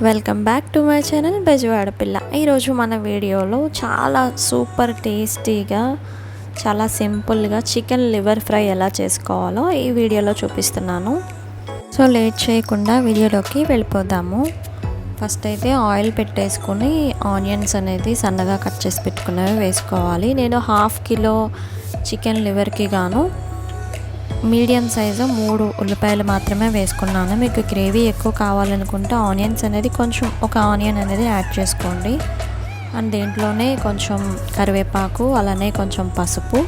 Welcome back to my channel Bezawada పిల్ల ఈరోజు మన వీడియోలో చాలా సూపర్ టేస్టీగా చాలా సింపుల్గా చికెన్ లివర్ ఫ్రై ఎలా చేసుకోవాలో ఈ వీడియోలో చూపిస్తున్నాను. సో లేట్ చేయకుండా వీడియోలోకి వెళ్ళిపోదాము. ఫస్ట్ అయితే ఆయిల్ పెట్టేసుకొని ఆనియన్స్ అనేది సన్నగా కట్ చేసి పెట్టుకున్నవి వేసుకోవాలి. నేను హాఫ్ కిలో చికెన్ లివర్కి గాను మీడియం సైజు మూడు ఉల్లిపాయలు మాత్రమే వేసుకున్నాను. మీకు గ్రేవీ ఎక్కువ కావాలనుకుంటే ఆనియన్స్ అనేది కొంచెం ఒక ఆనియన్ అనేది యాడ్ చేసుకోండి. అండ్ దీంట్లోనే కొంచెం కరివేపాకు అలానే కొంచెం పసుపు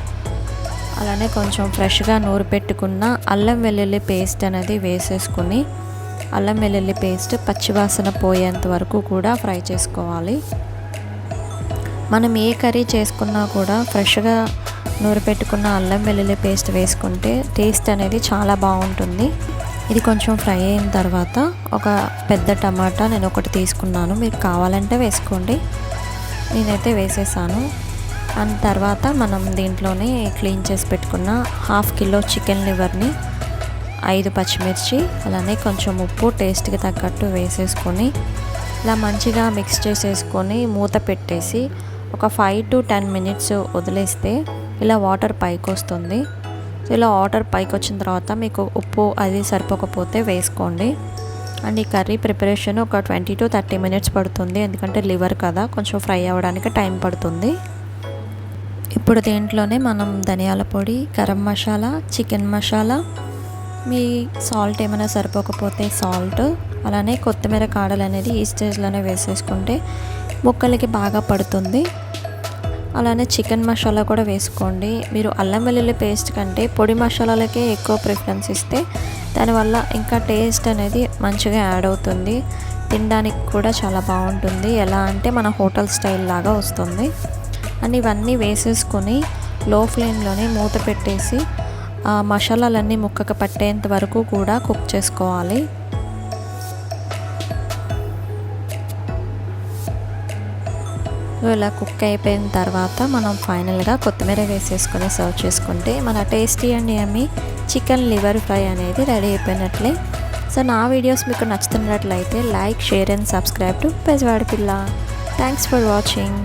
అలానే కొంచెం ఫ్రెష్గా నూరు పెట్టుకున్న అల్లం వెల్లుల్లి పేస్ట్ అనేది వేసేసుకుని అల్లం వెల్లుల్లి పేస్ట్ పచ్చివాసన పోయేంత వరకు కూడా ఫ్రై చేసుకోవాలి. మనం ఏ కర్రీ చేసుకున్నా కూడా ఫ్రెష్గా నూరు పెట్టుకున్న అల్లం వెల్లుల్లి పేస్ట్ వేసుకుంటే టేస్ట్ అనేది చాలా బాగుంటుంది. ఇది కొంచెం ఫ్రై అయిన తర్వాత ఒక పెద్ద టమాటా నేను ఒకటి తీసుకున్నాను. మీకు కావాలంటే వేసుకోండి. నేనైతే వేసేసాను. అండ్ తర్వాత మనం దీంట్లోనే క్లీన్ చేసి పెట్టుకున్న హాఫ్ కిలో చికెన్ లివర్ని ఐదు పచ్చిమిర్చి అలానే కొంచెం ఉప్పు టేస్ట్కి తగ్గట్టు వేసేసుకొని ఇలా మంచిగా మిక్స్ చేసేసుకొని మూత పెట్టేసి ఒక ఫైవ్ టు టెన్ మినిట్స్ వదిలేస్తే ఇలా వాటర్ పైకి వస్తుంది ఇలా వాటర్ పైకి వచ్చిన తర్వాత మీకు ఉప్పు అది సరిపోకపోతే వేసుకోండి. అండ్ ఈ కర్రీ ప్రిపరేషన్ ఒక ట్వంటీ టు థర్టీ మినిట్స్ పడుతుంది. ఎందుకంటే లివర్ కదా కొంచెం ఫ్రై అవ్వడానికి టైం పడుతుంది. ఇప్పుడు దీంట్లోనే మనం ధనియాల పొడి గరం మసాలా చికెన్ మసాలా మీ సాల్ట్ ఏమైనా సరిపోకపోతే సాల్ట్ అలానే కొత్తిమీర కాడలు అనేది ఈ స్టేజ్లోనే వేసేసుకుంటే ముక్కలకి బాగా పడుతుంది. అలానే చికెన్ మసాలా కూడా వేసుకోండి. మీరు అల్లం వెల్లుల్లి పేస్ట్ కంటే పొడి మసాలాలకే ఎక్కువ ప్రిఫరెన్స్ ఇస్తే దానివల్ల ఇంకా టేస్ట్ అనేది మంచిగా యాడ్ అవుతుంది. తినడానికి కూడా చాలా బాగుంటుంది. ఎలా అంటే మన హోటల్ స్టైల్ లాగా వస్తుంది. అండ్ ఇవన్నీ వేసేసుకొని లో ఫ్లేమ్లోనే మూత పెట్టేసి ఆ మసాలాలన్నీ ముక్కకు పట్టేంత వరకు కూడా కుక్ చేసుకోవాలి. ఇలా కుక్ అయిపోయిన తర్వాత మనం ఫైనల్గా కొత్తిమీర వేసేసుకొని సర్వ్ చేసుకుంటే మన tasty and yummy chicken liver fry అనేది రెడీ అయిపోయినట్లే. సో నా వీడియోస్ మీకు నచ్చుతున్నట్లయితే like share and subscribe to Bezawada పిల్ల. Thanks for watching